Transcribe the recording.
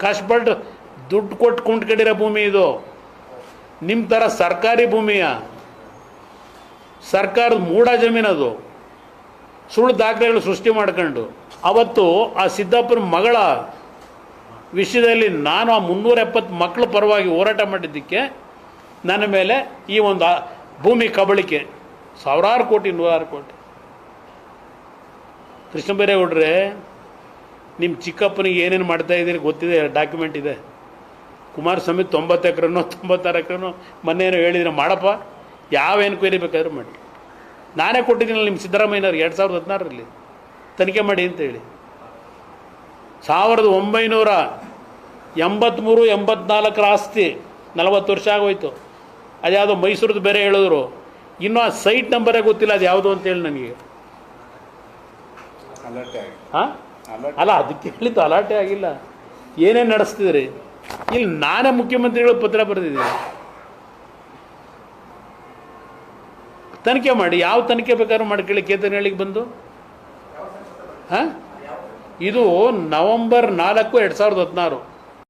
ಕಷ್ಟಪಟ್ಟು ದುಡ್ಡು ಕೊಟ್ಟು ಕುಂಟ್ಕೊಂಡಿರೋ ಭೂಮಿ ಇದು. ನಿಮ್ಮ ಥರ ಸರ್ಕಾರಿ ಭೂಮಿಯ. ಸರ್ಕಾರದ ಮೂಢ ಜಮೀನದು. ಸುಳ್ಳು ದಾಖಲೆಗಳು ಸೃಷ್ಟಿ ಮಾಡ್ಕೊಂಡು. ಅವತ್ತು ಆ ಸಿದ್ದಾಪುರ ಮಗಳ ವಿಷಯದಲ್ಲಿ ನಾನು ಆ ಮುನ್ನೂರ ಎಪ್ಪತ್ತು ಮಕ್ಕಳ ಪರವಾಗಿ ಹೋರಾಟ ಮಾಡಿದ್ದಕ್ಕೆ ನನ್ನ ಮೇಲೆ ಈ ಒಂದು ಭೂಮಿ ಕಬಳಿಕೆ. ಸಾವಿರಾರು ಕೋಟಿ, ನೂರಾರು ಕೋಟಿ. ಕೃಷ್ಣ ಬೈರೇಗೌಡ್ರೆ ನಿಮ್ಮ ಚಿಕ್ಕಪ್ಪನಿಗೆ ಏನೇನು ಮಾಡ್ತಾ ಇದ್ದೀರಿ ಗೊತ್ತಿದೆ ಡಾಕ್ಯುಮೆಂಟ್ ಇದೆ. ಕುಮಾರಸ್ವಾಮಿ ತೊಂಬತ್ತು ಎಕರೆನೋ ತೊಂಬತ್ತಾರು ಎಕರೆನೋ ಮೊನ್ನೇನೋ ಹೇಳಿದ್ರೆ ಮಾಡಪ್ಪ. ಯಾವ ಎನ್ಕ್ವೈರಿ ಬೇಕಾದ್ರೂ ಮಾಡಿ. ನಾನೇ ಕೊಟ್ಟಿದ್ದೀನಲ್ಲ ನಿಮ್ಮ ಸಿದ್ದರಾಮಯ್ಯನವ್ರು ಎರಡು ಸಾವಿರದ ಹದಿನಾರರಲ್ಲಿ. ತನಿಖೆ ಮಾಡಿ ಅಂತ ಹೇಳಿ. ಸಾವಿರದ ಒಂಬೈನೂರ ಎಂಬತ್ತ್ಮೂರು ಎಂಬತ್ನಾಲ್ಕರ ಆಸ್ತಿ ನಲವತ್ತು ವರ್ಷ ಆಗೋಯ್ತು. ಅದ್ಯಾವುದೋ ಮೈಸೂರದ್ದು ಬೇರೆ ಹೇಳಿದ್ರು. ಇನ್ನೂ ಆ ಸೈಟ್ ನಂಬರೇ ಗೊತ್ತಿಲ್ಲ ಅದು ಯಾವುದು ಅಂತೇಳಿ ನನಗೆ. ಅಲರ್ಟೆ ಆಗಿ ಹಾಂ? ಅಲ್ಲ, ಅದಕ್ಕೆ ಹೇಳಿದ್ದು ಅಲಾಟೆ ಆಗಿಲ್ಲ. ಏನೇನು ನಡೆಸ್ತಿದ್ರಿ? ಇಲ್ಲಿ ನಾನೇ ಮುಖ್ಯಮಂತ್ರಿಗಳು ಪತ್ರ ಬರೆದಿದ್ದೀನಿ. ತನಿಖೆ ಮಾಡಿ, ಯಾವ ತನಿಖೆ ಬೇಕಾದ್ರೂ ಮಾಡ್ಕೊಳ್ಳಿ ಕೇತನಹಳ್ಳಿಗೆ ಬಂದು. ಹಾಂ? ಇದು ನವಂಬರ್ ನಾಲ್ಕು, ಎರಡು ಸಾವಿರದ ಹದಿನಾರು.